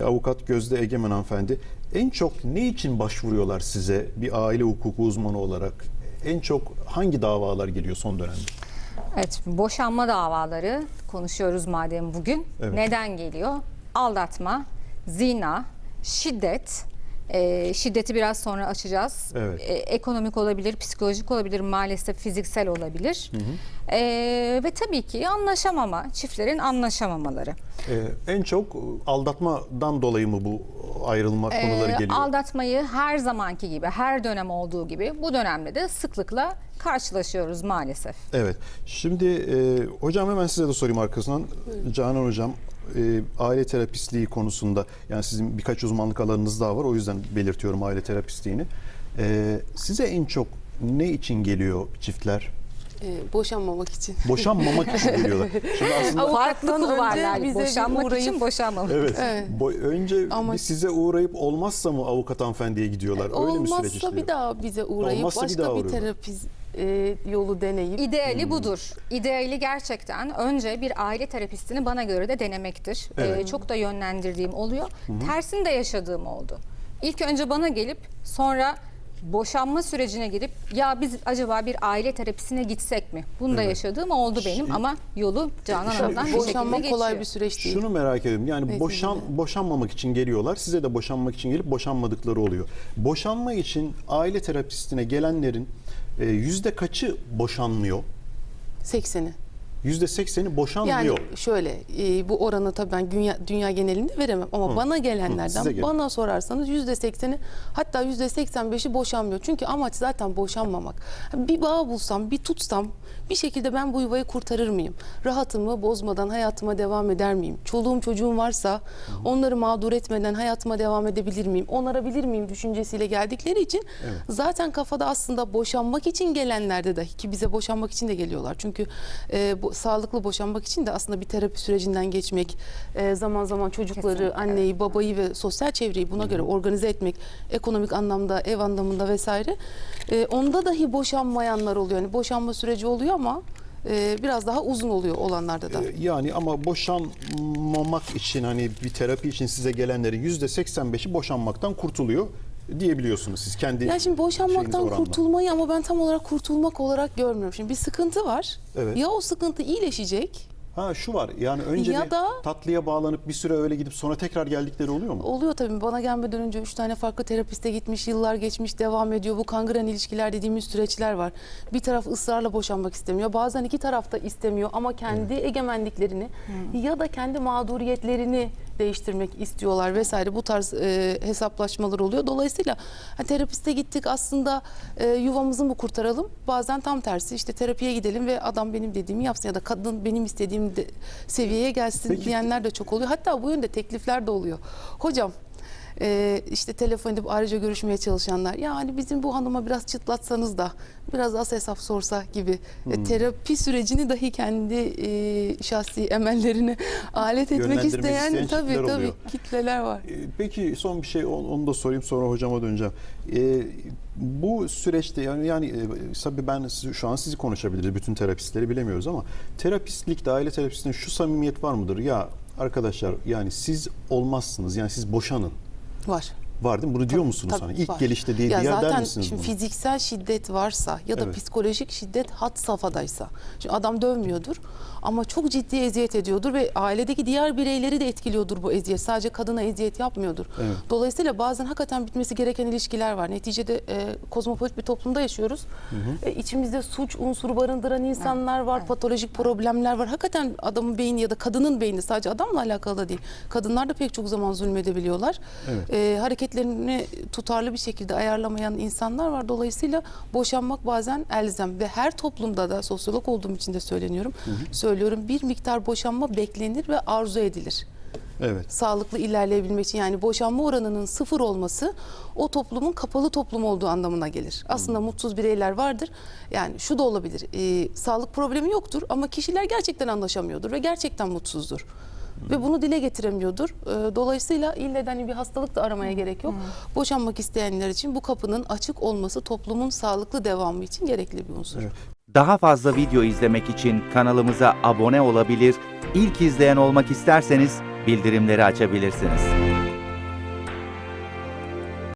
E, Avukat Gözde Egemen hanımefendi. En çok ne için başvuruyorlar size bir aile hukuku uzmanı olarak? En çok hangi davalar geliyor son dönemde? Evet, boşanma davaları konuşuyoruz madem bugün. Evet. Neden geliyor? Aldatma, zina, şiddet. Ee, şiddeti biraz sonra açacağız. Evet. Ee, ekonomik olabilir, psikolojik olabilir, maalesef fiziksel olabilir. Ee, ve tabii ki anlaşamama, çiftlerin anlaşamamaları. E, en çok aldatmadan dolayı mı bu ayrılma konuları Ee, geliyor? Aldatmayı her zamanki gibi, her dönem olduğu gibi bu dönemde de sıklıkla karşılaşıyoruz maalesef. Evet. Şimdi e, hocam hemen size de sorayım arkasından. Canan hocam e, aile terapistliği konusunda yani sizin birkaç uzmanlık alanınız daha var. O yüzden belirtiyorum aile terapistliğini. E, size en çok ne için geliyor çiftler? Ee, boşanmamak için. Boşanmamak için geliyorlar. Şimdi aslında Farklı kulvarlar. bir Boşanmak uğrayıp- için boşanmamak. Evet. Evet. Bo- önce Ama- bir size uğrayıp olmazsa mı avukat hanımefendiye gidiyorlar? Öyle mi süreç Olmazsa işliyor? bir daha bize uğrayıp Olmazsa bir başka bir, uğruyorlar. terapiz e, yolu deneyip İdeali Hmm. budur. İdeali gerçekten önce bir aile terapistini bana göre de denemektir. Evet. Ee, çok da yönlendirdiğim oluyor. Tersini de yaşadığım oldu. İlk önce bana gelip sonra boşanma sürecine girip ya biz acaba bir aile terapisine gitsek mi? Bunu da Evet. yaşadığım oldu benim Şimdi- ama yolu Canan Şimdi Hanım'dan bir şekilde boşanmak geçiyor. kolay bir süreç değil. Şunu merak ediyorum. Yani boşan boşanmamak için geliyorlar. Size de boşanmak için gelip boşanmadıkları oluyor. Boşanma için aile terapistine gelenlerin yüzde kaçı boşanmıyor? 80'i. Yüzde sekseni boşanmıyor. Yani şöyle e, bu oranı tabii ben dünya, dünya genelinde veremem ama bana size gelenlerden gelen. bana sorarsanız yüzde sekseni hatta yüzde seksen beşi boşanmıyor. Çünkü amaç zaten boşanmamak. Bir bağ bulsam, bir tutsam bir şekilde ben bu yuvayı kurtarır mıyım? Rahatımı bozmadan hayatıma devam eder miyim? Çoluğum çocuğum varsa onları mağdur etmeden hayatıma devam edebilir miyim? Onarabilir miyim düşüncesiyle geldikleri için zaten kafada aslında boşanmak için gelenlerde dahi ki bize boşanmak için de geliyorlar. Çünkü e, bu, sağlıklı boşanmak için de aslında bir terapi sürecinden geçmek, e, zaman zaman çocukları, Kesinlikle. anneyi, babayı ve sosyal çevreyi buna göre organize etmek, ekonomik anlamda, ev anlamında vesaire. E, onda dahi boşanmayanlar oluyor. Yani boşanma süreci oluyor ama e, biraz daha uzun oluyor olanlarda da. E, Yani ama boşanmamak için hani bir terapi için size gelenlerin yüzde seksen beşi boşanmaktan kurtuluyor diyebiliyorsunuz siz kendi Ya şimdi boşanmaktan kurtulmayı ama ben tam olarak kurtulmak olarak görmüyorum. Şimdi bir sıkıntı var. Evet. Ya o sıkıntı iyileşecek Ha şu var yani önce Ya bir da- tatlıya bağlanıp bir süre öyle gidip sonra tekrar geldikleri oluyor mu? Oluyor tabii. Bana gelmeden önce üç tane farklı terapiste gitmiş, yıllar geçmiş, devam ediyor. Bu kangren ilişkiler dediğimiz süreçler var. Bir taraf ısrarla boşanmak istemiyor. Bazen iki taraf da istemiyor ama kendi egemenliklerini ya da kendi mağduriyetlerini değiştirmek istiyorlar vesaire. Bu tarz e, hesaplaşmalar oluyor. Dolayısıyla ha, terapiste gittik aslında e, yuvamızı mı kurtaralım? Bazen tam tersi işte terapiye gidelim ve adam benim dediğimi yapsın ya da kadın benim istediğim de, seviyeye gelsin Peki- diyenler de çok oluyor. Hatta bu yönde teklifler de oluyor. Hocam e, işte telefon edip ayrıca görüşmeye çalışanlar ya hani bizim bu hanıma biraz çıtlatsanız da biraz az hesap sorsa gibi Hmm. E, terapi sürecini dahi kendi e, şahsi emellerine alet etmek isteyen, isteyen tabii çiftler tabii oluyor. kitleler var. E, Peki son bir şey onu onu da sorayım sonra hocama döneceğim. E, bu süreçte yani yani e, tabii ben siz- şu an sizi konuşabiliriz bütün terapistleri bilemiyoruz ama terapistlikte aile terapistinde şu samimiyet var mıdır? Ya arkadaşlar yani siz olmazsınız yani siz boşanın. Var. Var değil mi? Bunu diyor musunuz Tabii, hani? İlk var. gelişte diye ya diye der zaten misiniz şimdi bunu? fiziksel şiddet varsa ya da Evet. psikolojik şiddet hat safhadaysa. Şimdi adam dövmüyordur ama çok ciddi eziyet ediyordur ve ailedeki diğer bireyleri de etkiliyordur bu eziyet. Sadece kadına eziyet yapmıyordur. Evet. Dolayısıyla bazen hakikaten bitmesi gereken ilişkiler var. Neticede e, kozmopolit bir toplumda yaşıyoruz. E, içimizde suç unsuru barındıran insanlar var, patolojik problemler var. Hakikaten adamın beyni ya da kadının beyni sadece adamla alakalı da değil. Kadınlar da pek çok zaman zulmedebiliyorlar. Evet. E, hareketlerini tutarlı bir şekilde ayarlamayan insanlar var. Dolayısıyla boşanmak bazen elzem ve her toplumda da sosyolog olduğum için de söyleniyorum. Söylüyorum bir miktar boşanma beklenir ve arzu edilir Evet. sağlıklı ilerleyebilmek için yani boşanma oranının sıfır olması o toplumun kapalı toplum olduğu anlamına gelir. Aslında mutsuz bireyler vardır. Yani şu da olabilir. e, sağlık problemi yoktur ama kişiler gerçekten anlaşamıyordur ve gerçekten mutsuzdur. Ve bunu dile getiremiyordur. E, Dolayısıyla ille de hani bir hastalık da aramaya gerek yok. Boşanmak isteyenler için bu kapının açık olması toplumun sağlıklı devamı için gerekli bir unsur. Evet. Daha fazla video izlemek için kanalımıza abone olabilir, ilk izleyen olmak isterseniz bildirimleri açabilirsiniz.